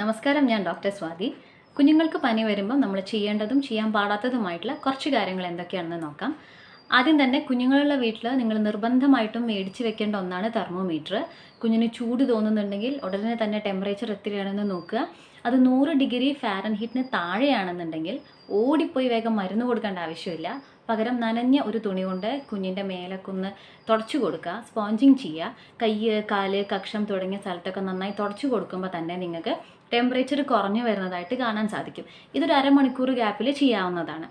നമസ്കാരം ഞാൻ ഡോക്ടർ സ്വാതി. കുഞ്ഞുങ്ങൾക്ക് പനി വരുമ്പോൾ നമ്മൾ ചെയ്യേണ്ടതും ചെയ്യാൻ പാടാത്തതുമായിട്ടുള്ള കുറച്ച് കാര്യങ്ങൾ എന്തൊക്കെയാണെന്ന് നോക്കാം. ആദ്യം തന്നെ കുഞ്ഞുങ്ങളുള്ള വീട്ടിൽ നിങ്ങൾ നിർബന്ധമായിട്ടും മേടിച്ച് വെക്കേണ്ട ഒന്നാണ് തെർമോമീറ്റർ കുഞ്ഞിന് ചൂട് തോന്നുന്നുണ്ടെങ്കിൽ ഉടനെ തന്നെ ടെമ്പറേച്ചർ എത്രയാണെന്ന് നോക്കുക. അത് നൂറ് ഡിഗ്രി ഫാരൻഹീറ്റിന് താഴെയാണെന്നുണ്ടെങ്കിൽ ഓടിപ്പോയി വേഗം മരുന്ന് കൊടുക്കേണ്ട ആവശ്യമില്ല. പകരം നനഞ്ഞ ഒരു തുണി കൊണ്ട് കുഞ്ഞിന്റെ മേലൊക്കെ ഒന്ന് തുടച്ചു കൊടുക്കുക സ്പോഞ്ചിങ് ചെയ്യുക. കൈ കാൽ കക്ഷം തുടങ്ങിയ സ്ഥലത്തൊക്കെ നന്നായി തുടച്ചു കൊടുക്കുമ്പോൾ തന്നെ നിങ്ങൾക്ക് ടെമ്പറേച്ചർ കുറഞ്ഞു വരുന്നതായിട്ട് കാണാൻ സാധിക്കും. ഇതൊരു അരമണിക്കൂർ ഗ്യാപ്പിൽ ചെയ്യാവുന്നതാണ്.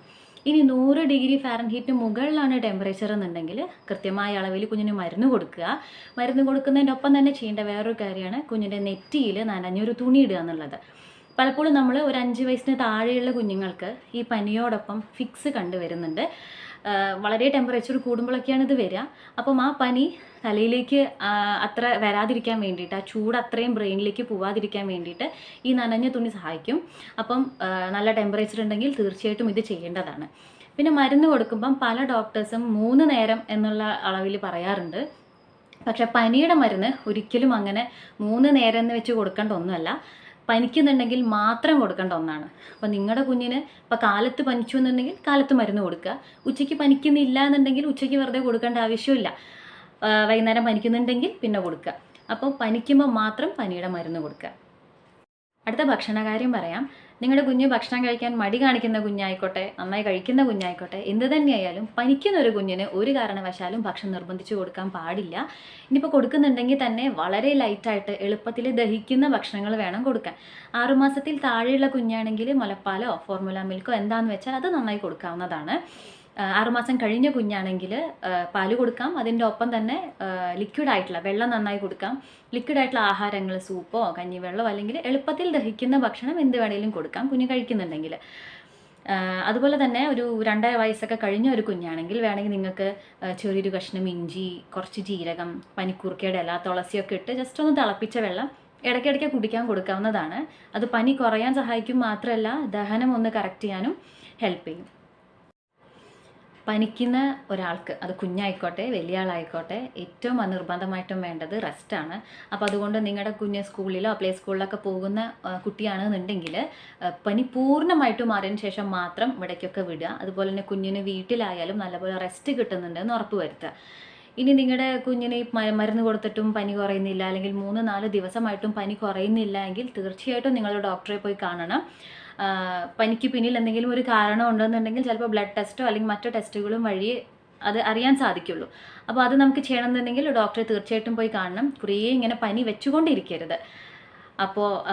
ഇനി നൂറ് ഡിഗ്രി ഫാരൻഹീറ്റിന് മുകളിലാണ് ടെമ്പറേച്ചർ എന്നുണ്ടെങ്കിൽ കൃത്യമായ അളവിൽ കുഞ്ഞിന് മരുന്ന് കൊടുക്കുക. മരുന്ന് കൊടുക്കുന്നതിന്റെ ഒപ്പം തന്നെ ചെയ്യേണ്ട വേറൊരു കാര്യമാണ് കുഞ്ഞിന്റെ നെറ്റിയിൽ നനഞ്ഞൊരു തുണി ഇടുക എന്നുള്ളത്. പലപ്പോഴും നമ്മൾ ഒരു അഞ്ച് വയസ്സിന് താഴെയുള്ള കുഞ്ഞുങ്ങൾക്ക് ഈ പനിയോടൊപ്പം ഫിക്സ് കണ്ടുവരുന്നുണ്ട്. വളരെ ടെമ്പറേച്ചർ കൂടുമ്പോഴൊക്കെയാണ് ഇത് വരിക. അപ്പം ആ പനി തലയിലേക്ക് അത്ര വരാതിരിക്കാൻ വേണ്ടിയിട്ട് ആ ചൂട് അത്രയും ബ്രെയിനിലേക്ക് പോവാതിരിക്കാൻ വേണ്ടിയിട്ട് ഈ നനഞ്ഞ തുണി സഹായിക്കും. അപ്പം നല്ല ടെമ്പറേച്ചർ ഉണ്ടെങ്കിൽ തീർച്ചയായിട്ടും ഇത് ചെയ്യേണ്ടതാണ്. പിന്നെ മരുന്ന് കൊടുക്കുമ്പം പല ഡോക്ടേഴ്സും മൂന്ന് നേരം എന്നുള്ള അളവിൽ പറയാറുണ്ട്. പക്ഷേ പനിയുടെ മരുന്ന് ഒരിക്കലും അങ്ങനെ മൂന്ന് നേരം എന്ന് വെച്ച് കൊടുക്കേണ്ട ഒന്നുമല്ല. പനിക്കുന്നുണ്ടെങ്കിൽ മാത്രം കൊടുക്കേണ്ട ഒന്നാണ്. അപ്പോൾ നിങ്ങളുടെ കുഞ്ഞിന് ഇപ്പോൾ കാലത്ത് പനിച്ചു എന്നുണ്ടെങ്കിൽ കാലത്ത് മരുന്ന് കൊടുക്കുക. ഉച്ചയ്ക്ക് പനിക്കുന്നില്ല എന്നുണ്ടെങ്കിൽ ഉച്ചയ്ക്ക് വെറുതെ കൊടുക്കേണ്ട ആവശ്യമില്ല വൈകുന്നേരം പനിക്കുന്നുണ്ടെങ്കിൽ പിന്നെ കൊടുക്കുക. അപ്പോൾ പനിക്കുമ്പോൾ മാത്രം പനിയുടെ മരുന്ന് കൊടുക്കുക. അടുത്ത ഭക്ഷണകാര്യം പറയാം. നിങ്ങളുടെ കുഞ്ഞ് ഭക്ഷണം കഴിക്കാൻ മടി കാണിക്കുന്ന കുഞ്ഞായിക്കോട്ടെ നന്നായി കഴിക്കുന്ന കുഞ്ഞായിക്കോട്ടെ എന്ത് തന്നെയായാലും പനിക്കുന്ന ഒരു കുഞ്ഞിന് ഒരു കാരണവശാലും ഭക്ഷണം നിർബന്ധിച്ച് കൊടുക്കാൻ പാടില്ല. ഇനിയിപ്പോൾ കൊടുക്കുന്നുണ്ടെങ്കിൽ തന്നെ വളരെ ലൈറ്റായിട്ട് എളുപ്പത്തിൽ ദഹിക്കുന്ന ഭക്ഷണങ്ങൾ വേണം കൊടുക്കാൻ. ആറുമാസത്തിൽ താഴെയുള്ള കുഞ്ഞാണെങ്കിൽ മുലപ്പാലോ ഫോർമുല മിൽക്കോ എന്താണെന്ന് വെച്ചാൽ അത് നന്നായി കൊടുക്കാവുന്നതാണ്. ആറുമാസം കഴിഞ്ഞ കുഞ്ഞാണെങ്കിൽ പാൽ കൊടുക്കാം. അതിന്റെ ഒപ്പം തന്നെ ലിക്വിഡ് ആയിട്ടുള്ള വെള്ളം നന്നായി കൊടുക്കാം. ലിക്വിഡ് ആയിട്ടുള്ള ആഹാരങ്ങൾ സൂപ്പോ കഞ്ഞിവെള്ളമോ അല്ലെങ്കിൽ എളുപ്പത്തിൽ ദഹിക്കുന്ന ഭക്ഷണം എന്ത് വേണേലും കൊടുക്കാം കുഞ്ഞ് കഴിക്കുന്നുണ്ടെങ്കിൽ. അതുപോലെ തന്നെ ഒരു രണ്ടര വയസ്സൊക്കെ കഴിഞ്ഞ ഒരു കുഞ്ഞാണെങ്കിൽ വേണമെങ്കിൽ നിങ്ങൾക്ക് ചെറിയൊരു കഷ്ണം ഇഞ്ചി കുറച്ച് ജീരകം പനിക്കൂർക്കയുടെ ഇല തുളസിയൊക്കെ ഇട്ട് ജസ്റ്റ് ഒന്ന് തിളപ്പിച്ച വെള്ളം ഇടയ്ക്കിടയ്ക്ക് കുടിക്കാൻ കൊടുക്കാവുന്നതാണ്. അത് പനി കുറയാൻ സഹായിക്കും മാത്രമല്ല ദഹനം ഒന്ന് കറക്റ്റ് ചെയ്യാനും ഹെൽപ്പ് ചെയ്യും. പനിക്കുന്ന ഒരാൾക്ക് അത് കുഞ്ഞായിക്കോട്ടെ വലിയ ആളായിക്കോട്ടെ ഏറ്റവും നിർബന്ധമായിട്ടും വേണ്ടത് റെസ്റ്റാണ് അപ്പോൾ അതുകൊണ്ട് നിങ്ങളുടെ കുഞ്ഞ് സ്കൂളിലോ പ്ലേ സ്കൂളിലൊക്കെ പോകുന്ന കുട്ടിയാണെന്നുണ്ടെങ്കിൽ പനി പൂർണമായിട്ടും മാറിയതിന് ശേഷം മാത്രം ഇവിടേക്കൊക്കെ വിടുക. അതുപോലെ തന്നെ കുഞ്ഞിന് വീട്ടിലായാലും നല്ലപോലെ റെസ്റ്റ് കിട്ടുന്നുണ്ടെന്ന് ഉറപ്പ് വരുത്തുക ഇനി നിങ്ങളുടെ കുഞ്ഞിന് മരുന്ന് കൊടുത്തിട്ടും പനി കുറയുന്നില്ല അല്ലെങ്കിൽ മൂന്ന് നാല് ദിവസമായിട്ടും പനി കുറയുന്നില്ല എങ്കിൽ തീർച്ചയായിട്ടും നിങ്ങൾ ഡോക്ടറെ പോയി കാണണം. പനിക്ക് പിന്നിൽ എന്തെങ്കിലും ഒരു കാരണം ഉണ്ടെന്നുണ്ടെങ്കിൽ ചിലപ്പോൾ ബ്ലഡ് ടെസ്റ്റോ അല്ലെങ്കിൽ മറ്റു ടെസ്റ്റുകളും വഴി അത് അറിയാൻ സാധിക്കുള്ളൂ. അപ്പോൾ അത് നമുക്ക് ചെയ്യണമെന്നുണ്ടെങ്കിൽ ഡോക്ടറെ തീർച്ചയായിട്ടും പോയി കാണണം. കുറേ ഇങ്ങനെ പനി വെച്ചുകൊണ്ടിരിക്കരുത്. അപ്പോൾ